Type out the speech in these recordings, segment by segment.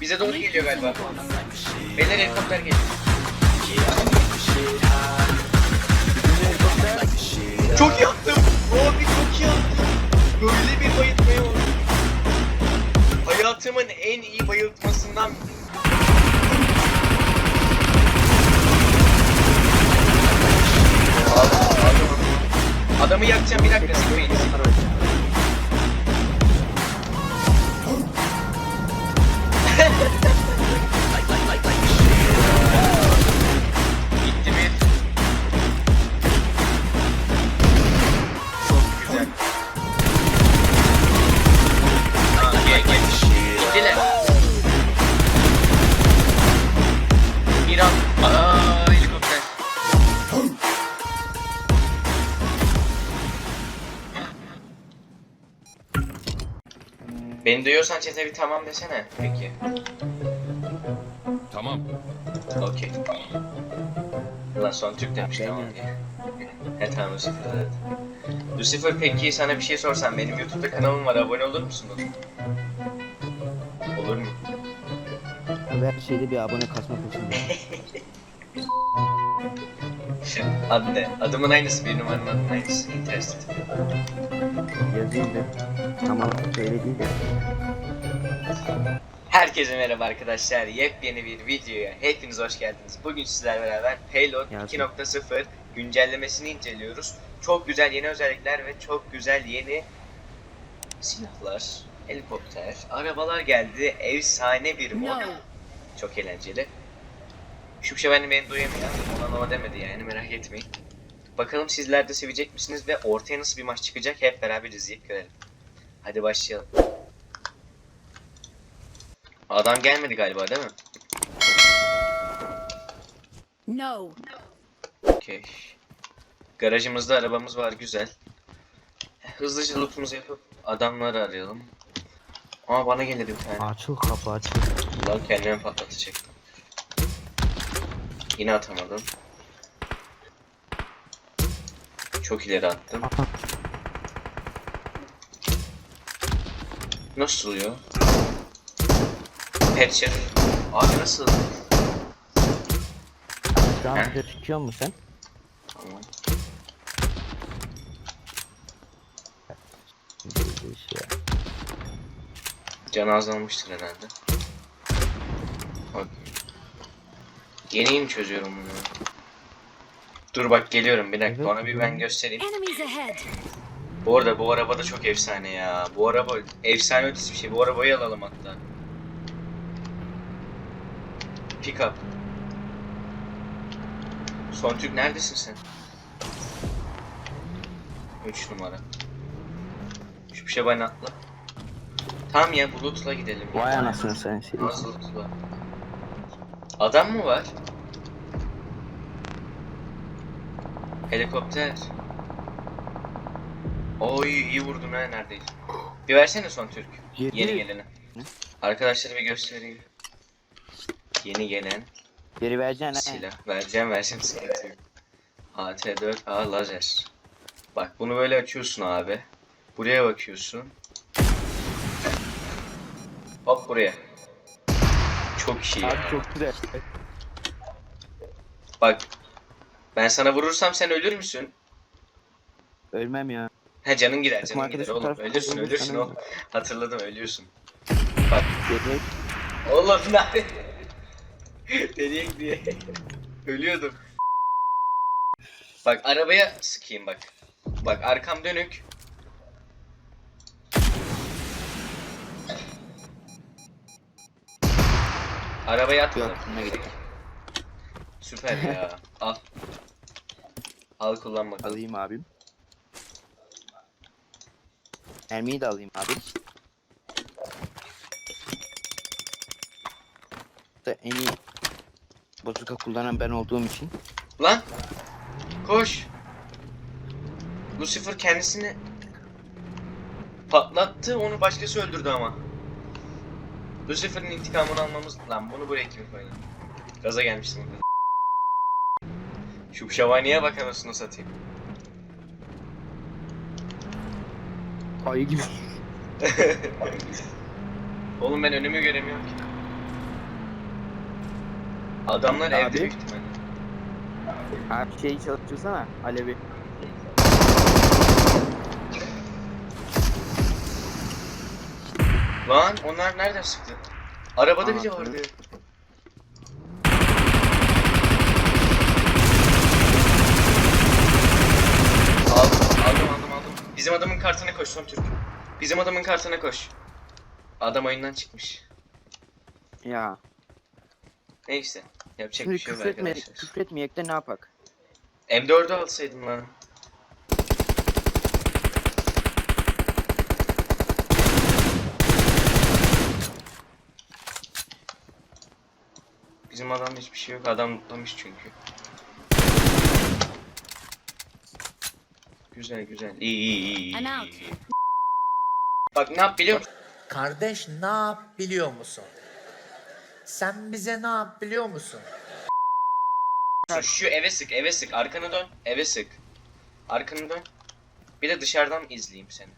Bize doğru geliyor galiba. Beyler helikopter geliyor. Çok iyi attım. Abi çok iyi attım. Böyle bir bayıltmaya oldu. Hayatımın en iyi bayıltmasından Adamı yakacağım bir dakika sıkmayın. Yeah. Beni duyuyorsan chat'e bir tamam desene. Peki. Tamam. Okey. Ulan son Türk demiş tamam diye. He tamam Lucifer evet. Lucifer peki sana bir şey sorsam benim YouTube'da kanalım var abone olur musun? Olur mu? Abi her şeyde bir abone kasma peşinde. Adı ne? Adımın aynısı bir numaranın adının aynısı. Interested. Yazayım da. Tamam öyle değil de. Herkese merhaba arkadaşlar. Yepyeni bir videoya hepiniz hoş geldiniz. Bugün sizlerle beraber Payload Yazdım. 2.0 güncellemesini inceliyoruz. Çok güzel yeni özellikler ve çok güzel yeni silahlar, helikopter, arabalar geldi. Efsane bir mod. Çok eğlenceli. Şu şey beni, beni duyamıyor. Ona ama demedi yani merak etmeyin. Bakalım sizler de sevecek misiniz ve ortaya nasıl bir maç çıkacak hep beraber izleyip görelim. Hadi başlayalım. Adam gelmedi galiba değil mi? No. Okey. Garajımızda arabamız var güzel. Hızlıca lootumuzu yapıp adamları arayalım. Ama bana gelir bir tane. Açıl kapı açıl. Lan kendimi patlatacaktım. Yine atamadım. Çok ileri attım. Nasıl oluyor? Headshot. Abi nasıl? Şu an Heh. video tutuyor musun sen? Tamam. Bir şey. Canı azalmıştır herhalde. Bak. Yeni mi çözüyorum bunu? Dur bak geliyorum bir dakika Evet, ona bir ben evet. göstereyim. Enemies ahead. Bu arada bu araba da çok efsane ya. Bu araba efsane ötesi bir şey. Bu arabayı alalım hatta. Pick up. Son Türk neredesin sen? 3 numara. Şu bir şey bana atla. Tamam ya bulutla gidelim. Vay anasını sen şey. Nasıl bulutla? Adam mı var? Helikopter. Oy iyi vurdun ha neredeyse. Bir versene son Türk. Yedi. Yeni geleni. Arkadaşlara bir göstereyim. Yeni gelen Geri vereceksin ha. silah. Vereceğim vereceğim sıkıntı yok. AT4A lazer. Bak bunu böyle açıyorsun abi. Buraya bakıyorsun. Hop buraya. Çok iyi. Abi ya. çok güzel. Bak. Ben sana vurursam sen ölür müsün? Ölmem ya. He canın gider Takım canın gider arkadaşım oğlum. Ölürsün ölürsün sana oğlum. Hatırladım ölüyorsun. Geri Oğlum ne? Nereye gidiyor? Ölüyordum. Bak arabaya sıkayım bak. Bak arkam dönük. Arabaya atmadım. Buna gerek. Süper ya. Al. Al kullan bakalım. Alayım abim. Mermiyi de alayım abi. Da en iyi bozuka kullanan ben olduğum için. Lan! Koş! Lucifer kendisini patlattı, onu başkası öldürdü ama. Lucifer'ın intikamını almamız... Lan bunu buraya kim koydu? Gaza gelmiştim. Şu şavaniye bak anasını satayım. Ayı gibi. Oğlum ben önümü göremiyorum ki. Adamlar Abi. evde büyük ihtimalle. Abi şeyi çalıştırsana Alevi. Lan onlar nereden çıktı? Arabada bile Anahtarı. vardı. Bizim adamın kartına koş son Türk. Bizim adamın kartına koş. Adam oyundan çıkmış. Ya. Neyse. Yapacak Şimdi bir şey yok küfretme, arkadaşlar. küfretmeyek de ne yapak? M4'ü alsaydım lan. Bizim adamda hiçbir şey yok. Adam mutlamış çünkü. Güzel güzel. İyi iyi iyi. I'm out. Bak ne yap biliyor musun? Kardeş ne yap biliyor musun? Sen bize ne yap biliyor musun? Şu eve sık, eve sık. Arkanı dön, eve sık. Arkanı dön. Bir de dışarıdan izleyeyim seni.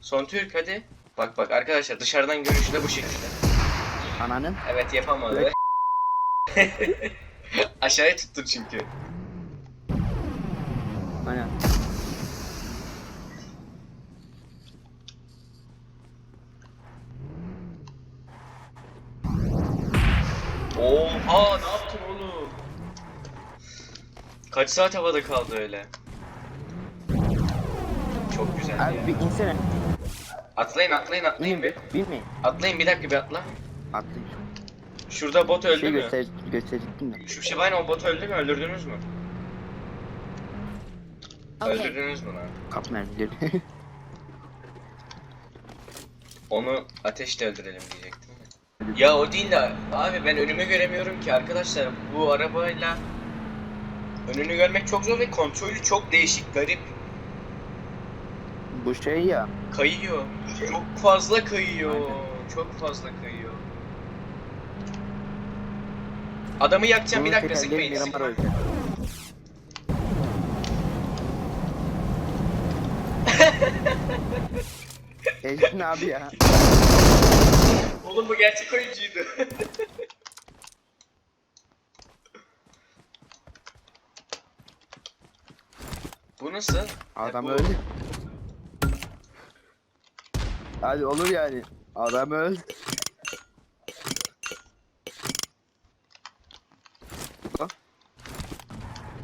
Son Türk hadi. Bak bak arkadaşlar dışarıdan görünüşü de bu şekilde. Ananın. Evet yapamadı. Aşağıya tuttur çünkü. Aynen. Oha ne yaptın oğlum? Kaç saat havada kaldı öyle? Çok güzel Abi ya. bir insene. Atlayın atlayın atlayın bir. Bilmeyin. Atlayın bir dakika bir atla. Atlayın. Şurada bot öldü şey mü? göster gösterecektim de. Şu Şibane o bot öldü mü? Öldürdünüz mü? Okay. Öldürdünüz mü lan? Kap mermileri. Onu ateşle öldürelim diyecektim de. Ya o değil de abi ben önümü göremiyorum ki arkadaşlar bu arabayla önünü görmek çok zor ve kontrolü çok değişik garip. Bu şey ya. kayıyor. Çok fazla kayıyor. Çok fazla kayıyor. Adamı yakacağım bir dakika sıkmayın sıkmayın. Ejin abi ya. oğlum bu gerçek oyuncuydu bu nasıl? Adam bu- öldü. Hadi olur yani. Adam öldü.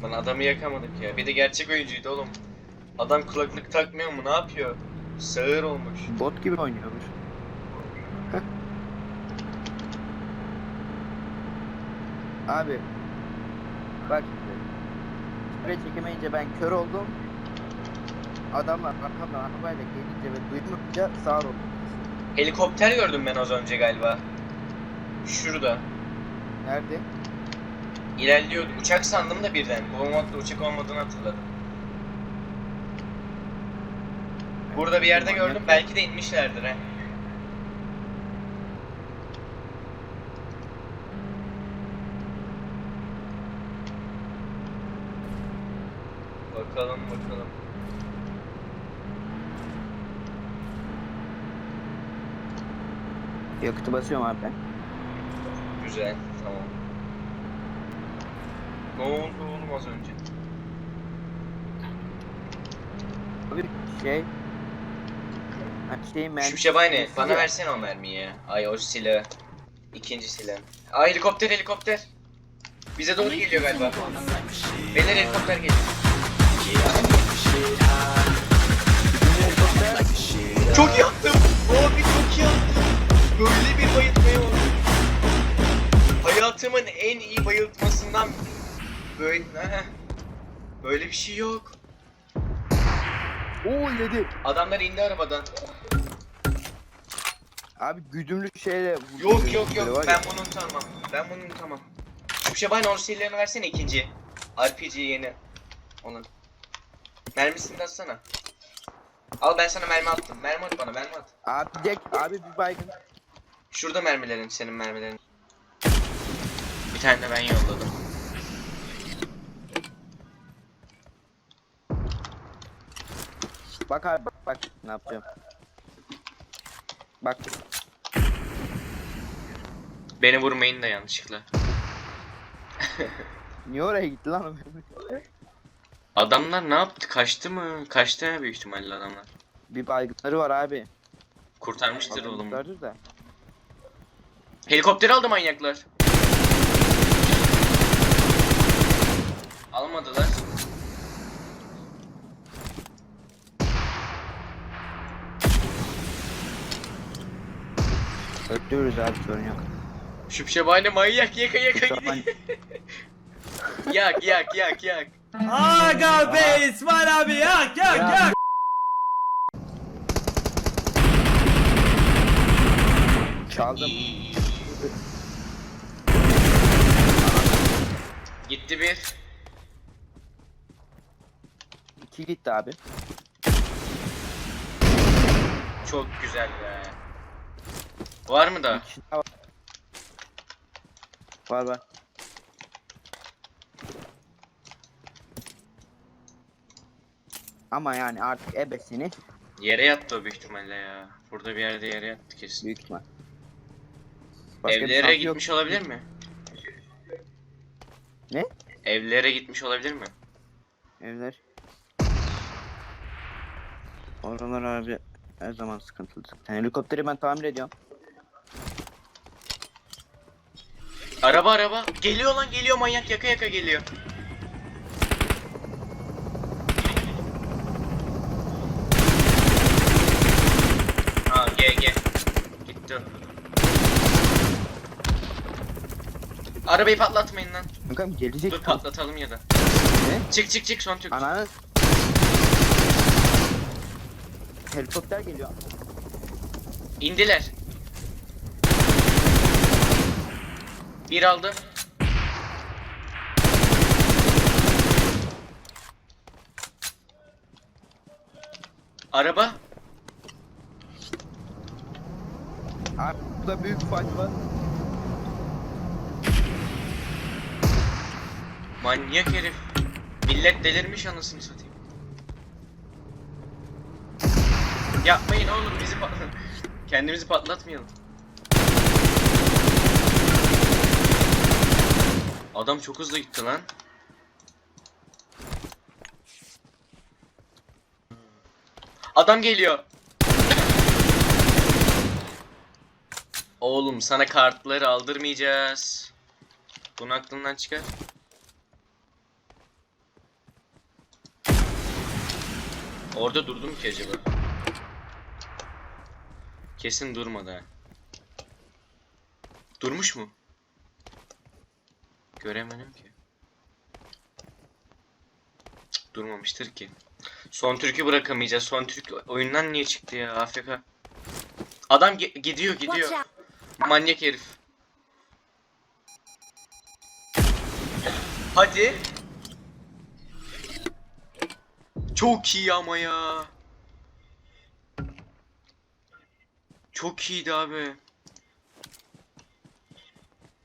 Lan adamı yakamadık ya. Bir de gerçek oyuncuydu oğlum. Adam kulaklık takmıyor mu? Ne yapıyor? Sağır olmuş. Bot gibi oynuyormuş. Abi. Bak şimdi. Süre çekemeyince ben kör oldum. Adamlar arkamdan arabayla gelince ve duymayınca sağır oldum. Helikopter gördüm ben az önce galiba. Şurada. Nerede? İlerliyordu. Uçak sandım da birden. Bu olmakla uçak olmadığını hatırladım. Burada bir yerde gördüm. Belki de inmişlerdir he. Bakalım bakalım. Yakıtı basıyorum abi ben. Güzel. Tamam. Ne oldu oğlum az önce? Abi şey... Şey men... Şu şebane Siz bana versene o mermiyi. Ay o silahı. İkinci silah. Ay helikopter helikopter. Bize doğru geliyor galiba. Beyler helikopter geliyor. Çok iyi attım. Abi çok iyi attım. Böyle bir bayıltmaya oldu. Hayatımın en iyi bayıltmasından böyle Heh. böyle bir şey yok. Oo yedi. Adamlar indi arabadan. Abi güdümlü şeyle... Yok yok Böyle yok var ben ya. bunu unutamam. Ben bunu unutamam. Şu şebane orsillerini versene ikinci. RPG yeni. Onun. Mermisini de atsana. Al ben sana mermi attım. Mermi at bana mermi at. Abi Jack, abi bir baygın. Şurada mermilerin senin mermilerin. Bir tane de ben yolladım. Bak abi bak, bak ne yapacağım. Bak Beni vurmayın da yanlışlıkla. Niye oraya gitti lan o? Adamlar ne yaptı? Kaçtı mı? Kaçtı ya büyük ihtimalle adamlar. Bir baygınları var abi. Kurtarmıştır oğlum. Baygınlardır da. Helikopteri aldı manyaklar. Almadılar. Öldürürüz abi sorun yok. Şüpşebane manyak yaka yaka gidiyor. yak yak yak yak. Aga be İsmail abi yak yak yak. Çaldım. Gitti bir. İki gitti abi. Çok güzel be. Var mı da? Var. Var Ama yani artık ebesini Yere yattı o büyük ihtimalle ya. Burada bir yerde yere yattı kesin. büyük ihtimal. Başka bir Evlere şansı yok. gitmiş olabilir mi? Ne? Evlere gitmiş olabilir mi? Evler. Oralar abi her zaman sıkıntılı. Yani helikopteri ben tamir ediyorum. Araba araba. Geliyor lan geliyor manyak yaka yaka geliyor. Ha G G. Gitti o. Arabayı patlatmayın lan. Bakalım gelecek. Dur patlatalım ya da. Ne? Çık çık çık son Türk. Ananı. Helikopter geliyor. İndiler. Bir aldım. Araba. Abi burada büyük fight var. Manyak herif. Millet delirmiş anasını satayım. Yapmayın oğlum bizi pat- Kendimizi patlatmayalım. Adam çok hızlı gitti lan. Adam geliyor. Oğlum sana kartları aldırmayacağız. Bunu aklından çıkar. Orada durdum ki acaba? Kesin durmadı ha. Durmuş mu? Göremedim ki. Cık, durmamıştır ki. Son türkü bırakamayacağız. Son türkü oyundan niye çıktı ya AFK? Adam gidiyor gidiyor. Manyak herif. Hadi. Çok iyi ama ya. Çok iyiydi abi.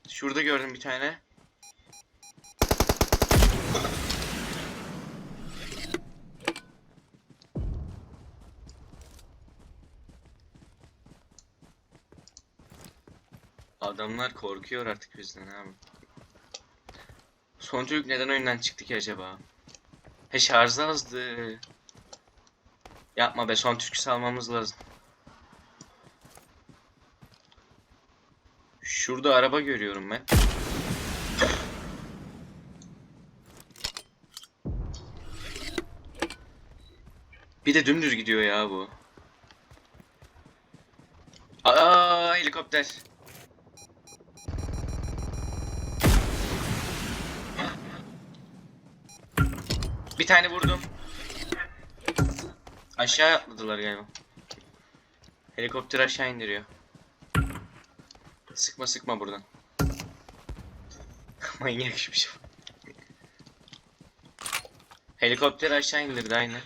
Şurada gördüm bir tane. Adamlar korkuyor artık bizden abi. Son Türk neden oyundan çıktı ki acaba? He şarjı azdı. Yapma be son Türk'ü salmamız lazım. Şurada araba görüyorum ben. Bir de dümdüz gidiyor ya bu. Aa helikopter. Tane vurdum. Aşağı atladılar galiba. Helikopter aşağı indiriyor. Sıkma sıkma buradan. Manyak bir şey. Helikopter aşağı indirdi aynen.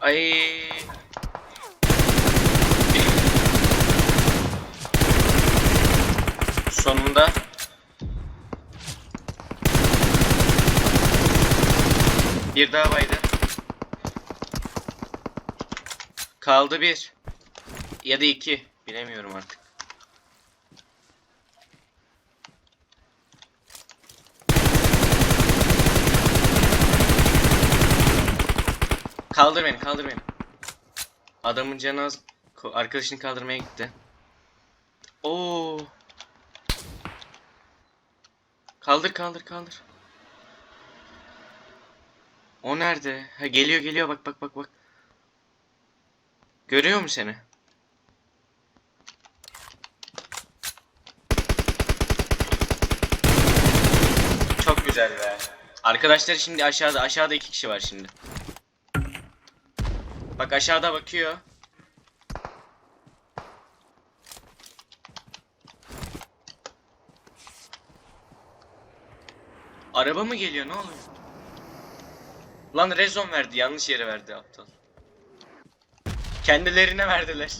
Ay. Bir daha baydı. Kaldı bir. ya da 2 bilemiyorum artık. Kaldır beni, kaldır beni. Adamın canı az arkadaşını kaldırmaya gitti. Oo. Kaldır, kaldır, kaldır. O nerede? Ha geliyor, geliyor. Bak, bak, bak, bak. Görüyor mu seni? Çok güzel be. Arkadaşlar şimdi aşağıda. Aşağıda iki kişi var şimdi. Bak aşağıda bakıyor. Araba mı geliyor ne oluyor? Lan rezon verdi yanlış yere verdi aptal. Kendilerine verdiler.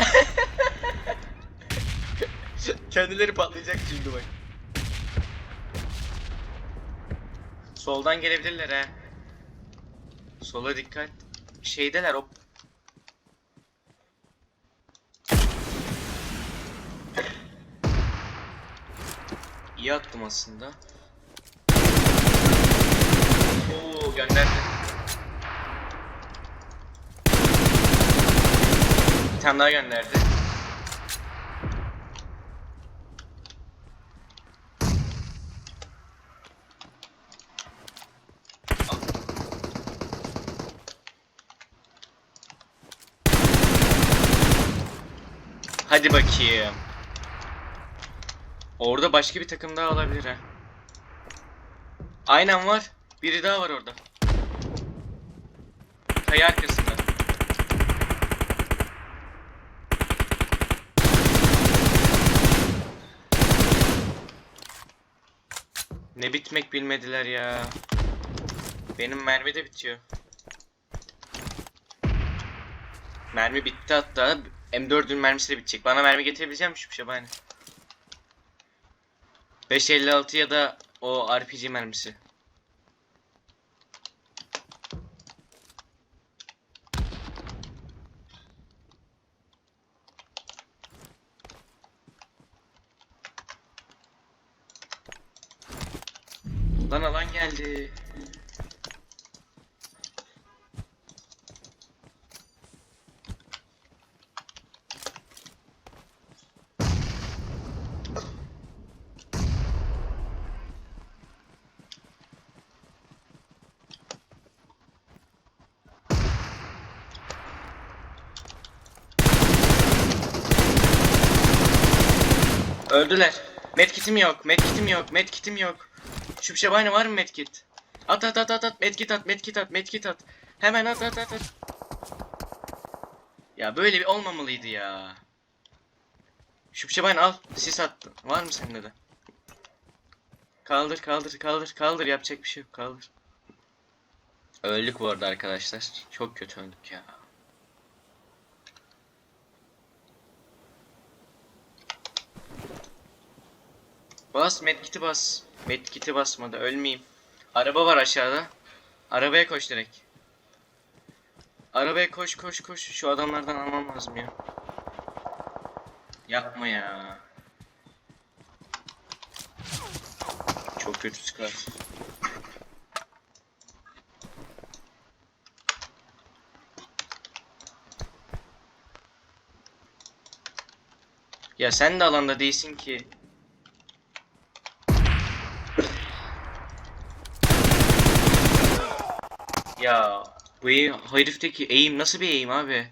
Kendileri patlayacak şimdi bak. Soldan gelebilirler ha. Sola dikkat. Şeydeler o. İyi attım aslında. Oo gönderdi. Bir tane daha gönderdi. Hadi bakayım. Orada başka bir takım daha olabilir ha. Aynen var. Biri daha var orada. Kaya arkasında. Ne bitmek bilmediler ya. Benim mermi de bitiyor. Mermi bitti hatta. M4'ün mermisi de bitecek. Bana mermi getirebileceğim şu şabani. 556 ya da o RPG mermisi. Lan alan geldi. Öldüler. Medkit'im yok. Medkit'im yok. Medkit'im yok. Şu şabani var mı medkit? At at at at at. Medkit at. Medkit at. Medkit at. Hemen at at at at. Ya böyle bir olmamalıydı ya. Şu şabani al. Sis attın. Var mı sende de? Kaldır kaldır kaldır kaldır. Yapacak bir şey yok. Kaldır. Öldük bu arada arkadaşlar. Çok kötü öldük ya. Bas medkit'i bas. Medkit'i basmadı ölmeyeyim. Araba var aşağıda. Arabaya koş direkt. Arabaya koş koş koş. Şu adamlardan almam lazım ya. Yapma ya. Çok kötü çıkar. Ya sen de alanda değilsin ki. Ya bu eğim, herifteki eğim nasıl bir eğim abi?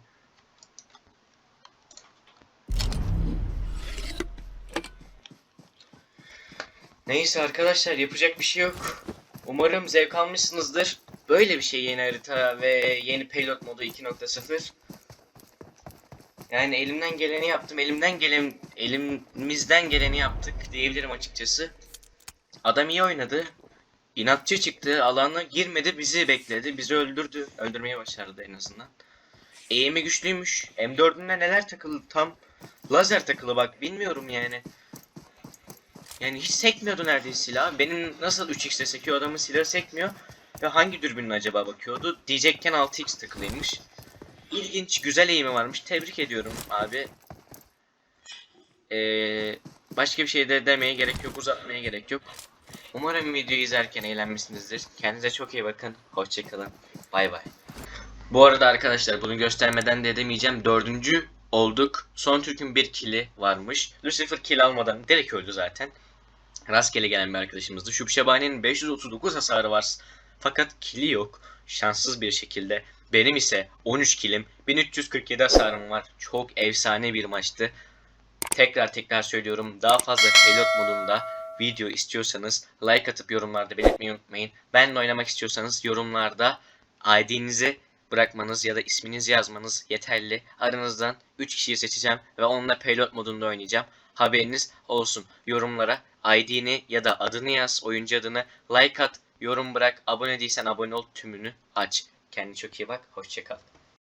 Neyse arkadaşlar yapacak bir şey yok. Umarım zevk almışsınızdır. Böyle bir şey yeni harita ve yeni payload modu 2.0. Yani elimden geleni yaptım. Elimden gelen elimizden geleni yaptık diyebilirim açıkçası. Adam iyi oynadı. İnatçı çıktı, alana girmedi, bizi bekledi, bizi öldürdü. Öldürmeye başardı en azından. Eğimi güçlüymüş. M4'ünde neler takılı tam lazer takılı bak bilmiyorum yani. Yani hiç sekmiyordu neredeyse silah. Benim nasıl 3x'e sekiyor adamın silahı sekmiyor. Ve hangi dürbünün acaba bakıyordu? Diyecekken 6x takılıymış. İlginç, güzel eğimi varmış. Tebrik ediyorum abi. Ee, başka bir şey de demeye gerek yok, uzatmaya gerek yok. Umarım videoyu izlerken eğlenmişsinizdir. Kendinize çok iyi bakın. Hoşçakalın. Bay bay. Bu arada arkadaşlar bunu göstermeden de edemeyeceğim. Dördüncü olduk. Son Türk'ün bir kili varmış. Lucifer kill almadan direkt öldü zaten. Rastgele gelen bir arkadaşımızdı. Şubşebani'nin 539 hasarı var. Fakat kili yok. Şanssız bir şekilde. Benim ise 13 kilim, 1347 hasarım var. Çok efsane bir maçtı. Tekrar tekrar söylüyorum. Daha fazla pelot modunda video istiyorsanız like atıp yorumlarda belirtmeyi unutmayın. Benle oynamak istiyorsanız yorumlarda ID'nizi bırakmanız ya da isminizi yazmanız yeterli. Aranızdan 3 kişiyi seçeceğim ve onunla pelot modunda oynayacağım. Haberiniz olsun. Yorumlara ID'ni ya da adını yaz, oyuncu adını, like at, yorum bırak, abone değilsen abone ol, tümünü aç. Kendine çok iyi bak, hoşçakal.